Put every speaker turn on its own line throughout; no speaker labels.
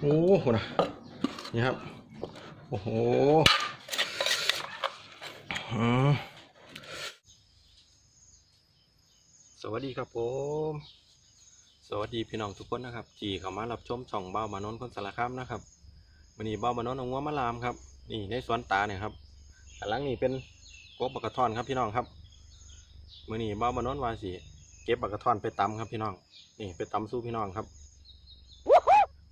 โอ้โหนะนี่ครับ โอ้โหสวัสดีครับผม สวัสดีพี่น้องทุกคนนะครับที่เข้ามารับชมช่องเบ้ามานนท์คนสารคามนะครับวันนี้เบ้ามานนท์เอางัวมาลามครับ นี่ในสวนตาเนี่ยครับหลังนี่เป็นกบบักกระท่อนครับพี่น้องครับมื่อนี้เบ้ามานนท์วาสีเก็บบักกระท่อนไปตำครับพี่น้อง นี่ไปตำสู้พี่น้องครับ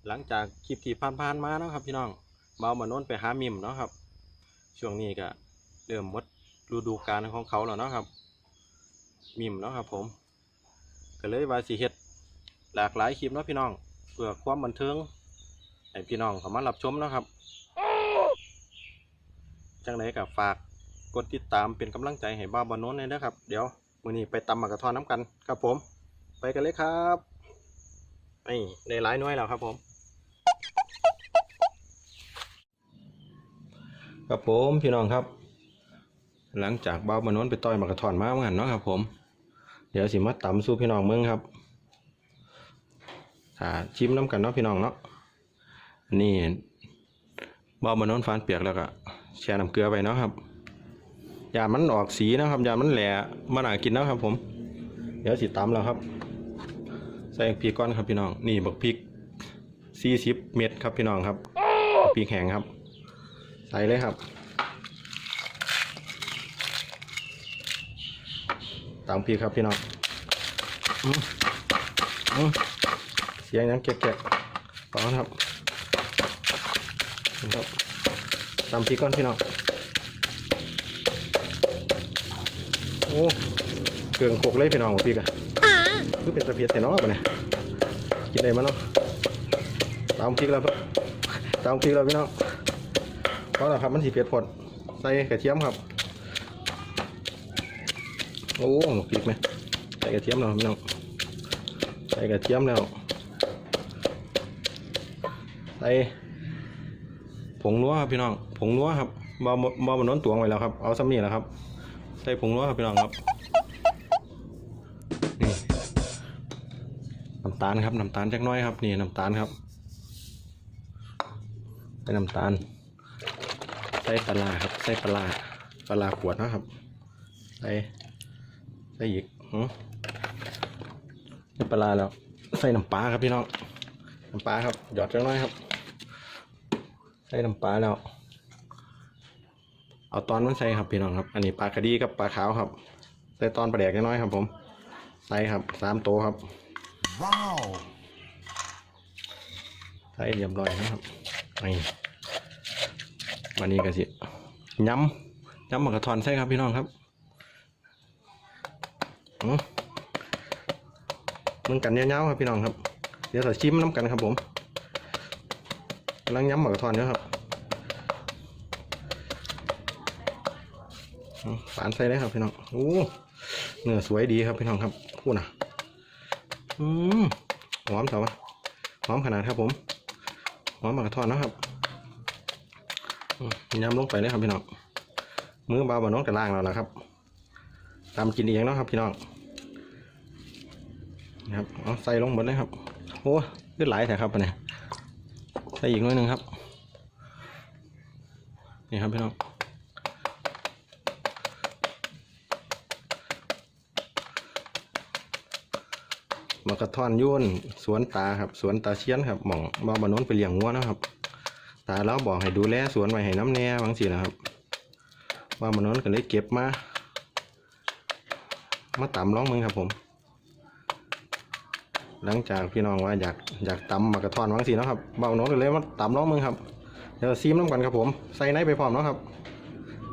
หลังจากคลิปที่ผ่านๆมาเนาะครับพี่น้องเบามานนท์ไปหามิมเนาะครับ ช่วงนี้ก็เริ่มมดฤดูกาลของเขาแล้วเนาะครับ มิมเนาะครับผม ก็เลยว่าสิเฮ็ดหลากหลายคลิปเนาะพี่น้องเพื่อความบันเทิงให้พี่น้องเขามารับชมเนาะครับจังไดก็ฝากกดติดตามเป็นกำลังใจให้บ้าบานนท์เลยนะครับ เดี๋ยวมื้อนี้ไปตำหมากกระทอนน้ำกันครับผม ไปกันเลยครับนี่ได้หลายหน้อยแล้วครับผม ครับผมพี่น้องครับ หลังจากเบ้าวบานนไปต่อยมากกระทอนมาเหมือนกันเนาะครับ ผม เดี๋ยวสิมาตำสู้พี่น้องเมืองครับถ้าชิมน้ำกันเนาะพี่น้องเนาะนี่บ้าวบานนฟานเปียกแล้วก็แช่น้ำเกลือไปเนาะครับยามันออกสีนะครับยามันแหล่มันน่ากินแล้วครับ ผม เดี๋ยวสิตำแล้วครับ ใส่พริกก้อนครับพี่น้อง นี่บักพริกสี่สิบเม็ดครับพี่น้องครับพริกแห้งครับ ส่เลยครับ ตามพริกครับพี่น้องเสียงยังแกะๆต่อครับนี่ครับตามพริกก้อนพี่น้องโอ้เกลืองโคกเลยพี่น้องพริกอะคือเป็นตะเพียนแต่น้อยปะเนี่ยกินได้มั้ยเนาะตามพริกแล้วครับตามพริกแล้วพี่น้อง เพราะอะครับมันสีเผ็ดผดใส่กระเทียมครับ โอ้หมกพริกไหมใส่กระเทียมแล้วพี่น้องใส่กระเทียมแล้วใส่ผงนัวครับพี่น้องผงนัวครับบาบามันน้นตวงไว้แล้วครับเอาซ้ำนี่แหละครับ ใส่ผงนัวครับพี่น้องครับนี่น้ำตาลครับน้ำตาลจักน้อยครับนี่น้ำตาลครับใส่น้ำตาล ใส่ปลาร้าครับใส่ปลาร้าปลาร้าขวดนะครับ ใส่ใส่อีกหือใส่ปลาร้าแล้ว ใส่น้ำปลาครับพี่น้องน้ำปลาครับหยอดจังน้อยครับ ใส่น้ำปลาแล้ว เอาตอนมันใส่ครับพี่น้องครับ อันนี้ปลากระดีกับปลาขาวครับ ใส่ตอนปลาแดกจังน้อยครับ ผม ใส่ครับสามตัวครับ
Wow.
ใส่เรียบร้อยนะครับนี่ วันนี้ก็สิย้ำย้ำหมกกระทอนใส่ครับพี่น้องครับอืมมึงกันเนี้ยาวๆครับพี่น้องครับ เดี๋ยวใส่ชิมน้ำกันครับผมกำลังย้ำหมกกระทอนเยอะครับอืมฝานใส่เลยครับพี่น้องโอ้เนื้อสวยดีครับพี่น้องครับพูดนะอืมหอมเถอะวะหอมขนาดครับผมหอมหมากระทอนนะครับ ยำลงไปเลยครับพี่น้องมือเบาบาน้องกระล่างแล้วนะครับตามกินเองเนาะครับพี่น้องนะครับเอาใส่ลงหมดเลยครับโอ้เลือดไหลแต่ครับเนี่ยใส่อีกน่อยหนึ่งครับนี่ครับพี่น้องมากระท่อนยุ่นสวนตาครับ สวนตาเชียนครับหม่องบาบานโน้นไปเลี้ยงงัวนะครับ ตาแล้วบอกให้ดูแลสวนไว้ให้น้ำแน่บางสินะครับบ้านบานโน้นก็เลยเก็บมา มาตำร้องมึงครับผม หลังจากพี่น้องว่าอยากอยากตำหมากระท่อนบางสินะครับบ้านบานโน้นก็เลยมาตำร้องมึงครับเดี๋ยวซีมน้ำกันครับผมใส่ในไปพร้อมเนาะครับ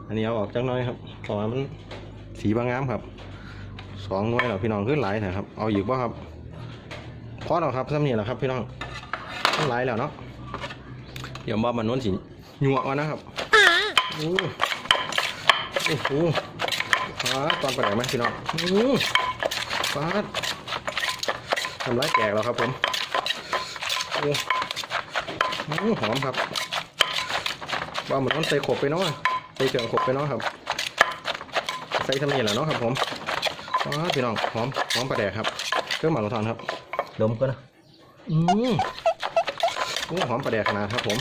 อันนี้เอาออกจังน้อยครับเพราะว่ามันสีบางงามครับสองน่วยแล้วพี่น้องขึ้นหลายนะครับ เอาอีกบ่ครับพอแล้วครับซ้ำนี่แหละครับพี่น้องต้องไล่แล้วเนาะ เดี๋ยวว่ามันนวนสิหยวกเอานะครับโอ้โอ้โหฟาดตอนไปไหนไหมพี่น้องโอ้ฟาดทำร้ายแกกแล้วครับผมโอ้โอ้หอมครับว่ามันนวนใส่ขบไปเนาะใส่เกลือขบไปเนาะครับ ใส่ทำนี่แหละเนาะครับผมฟาดพี่น้องหอมหอมปลาแดกครับเครื่องหมักกระทอนครับดมก็นะอืม โอ้หอมประแดกขนาดครับผม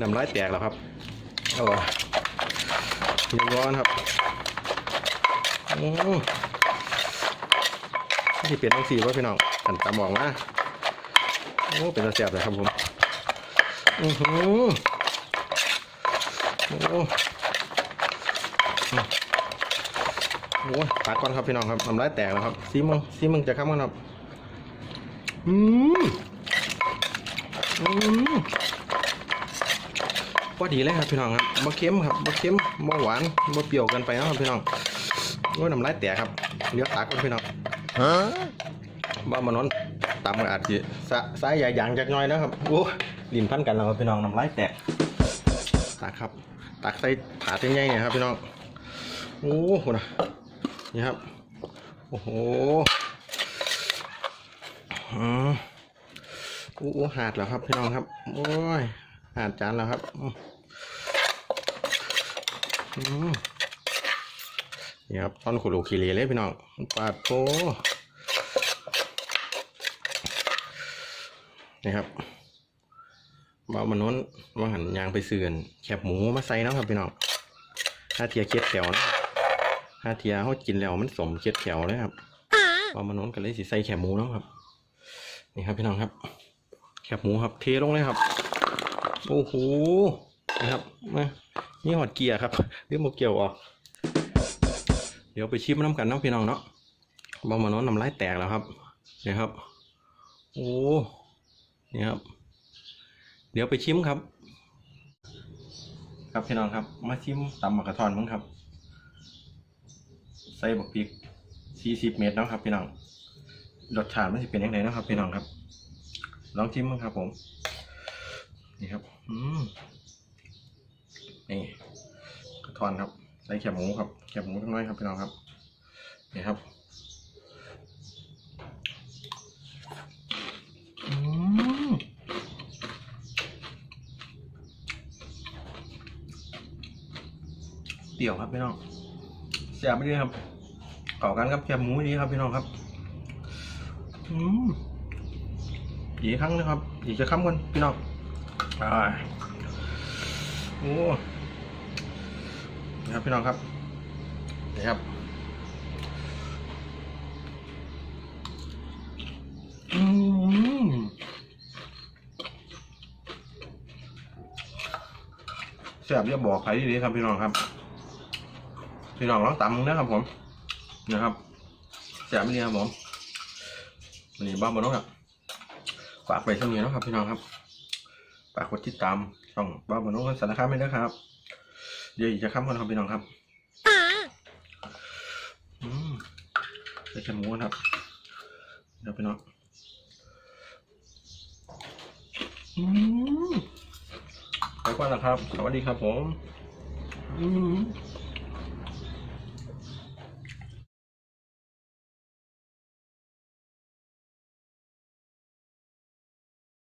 น้ำลายแตกแล้วครับโอ้ยร้อนครับโอ้ที่เปลี่ยนต้องสีว่าพี่น้องกันตามอกมาโอ้เป็นตะเสียบเลยครับผมอือหือโอ้โอ้ยปากก่อนครับพี่น้องครับน้ำลายแตกแล้วครับซีมึงซีมึงจะข้ามกันครับอืมอืม พอดีเลยครับพี่น้องครับบ่เค็มครับบ่เค็มบ่หวานบ่เปรี้ยวเกินไปนะครับพี่น้องโอ้ยน้ำลายแตกครับเดี๋ยวตักกันพี่น้องบ้ามานอนตามมืออาจจะสะสายใหญ่ยางจักหน่อยนะครับโอ้ลิ้นพันกันแล้วครับพี่น้องน้ำลายแตกตักครับ ตักใส่ถาดใหญ่ๆเนี่ยครับพี่น้องโอ้โหนะนี่ครับโอ้โหอืม อู้หาดแล้วครับพี่น้องครับ โอ้ยหาดจานแล้วครับนี่ครับตอนขุดลูกขีรีเลยพี่น้องปาดโตนี่ครับบ่าวมนุษย์ว่าหันยางไปเสื่อนแคบหมูมาใส่นะครับพี่น้องถ้าเทียเค็ดแถวนะถ้าเทียเขากินแล้วมันสมเค็ดแถวเลยครับบ่าวมนุษย์ก็เลยสิใส่แคบหมูนะครับ นี่ครับพี่น้องครับ แคบหมูครับ เทลงเลยครับ โอ้โหนะครับมานี่หอดเกียร์ครับเรื่องโมเกียวออก เดี๋ยวไปชิมน้ำกันเนาะพี่น้องเนาะบอมาน้นน้ำลายแตกแล้วครับนี่ครับ โอ้นี่ครับ เดี๋ยวไปชิมครับ ครับพี่น้องครับ มาชิมตำหมักกระทอนมั้งครับ ใส่บักพริก40 เม็ดนะครับพี่น้องรสชาติมันจะเป็นยังไงนะครับพี่น้องครับ ลองชิมมั้งครับผม นี่ครับ อืมนี่กระทอนครับ ใส่แคบหมูครับแคบหมูทั้งน้อยครับพี่น้องครับ นี่ครับ อืมเดี่ยวครับพี่น้องแซ่บไม่ดีครับต่อกันครับแคบหมูดีครับพี่น้องครับ อืม อีกครั้งนะครับ อีกจะค้ำกันพี่น้องอ่าโอ้นี่ครับพี่น้องครับนี่ครับอืมแซ่บจะบอกใครดีครับพี่น้องครับ พี่น้องลองตำนะครับผมนะครับแซ่บไม่ดีครับผมนนี้บ้าบอน้องครับ ฝากไปช่องนี้นะครับ พี่น้องครับฝากกดติดตามช่องบ้าบอน้องสารคามไปนะครับ เดี๋ยวอีกจะค้ำกันครับพี่น้องครับอืมใส่แคบหมูนะครับเดี๋ยวพี่น้องอืมไปก่อนนะครับ สวัสดีครับผม อืม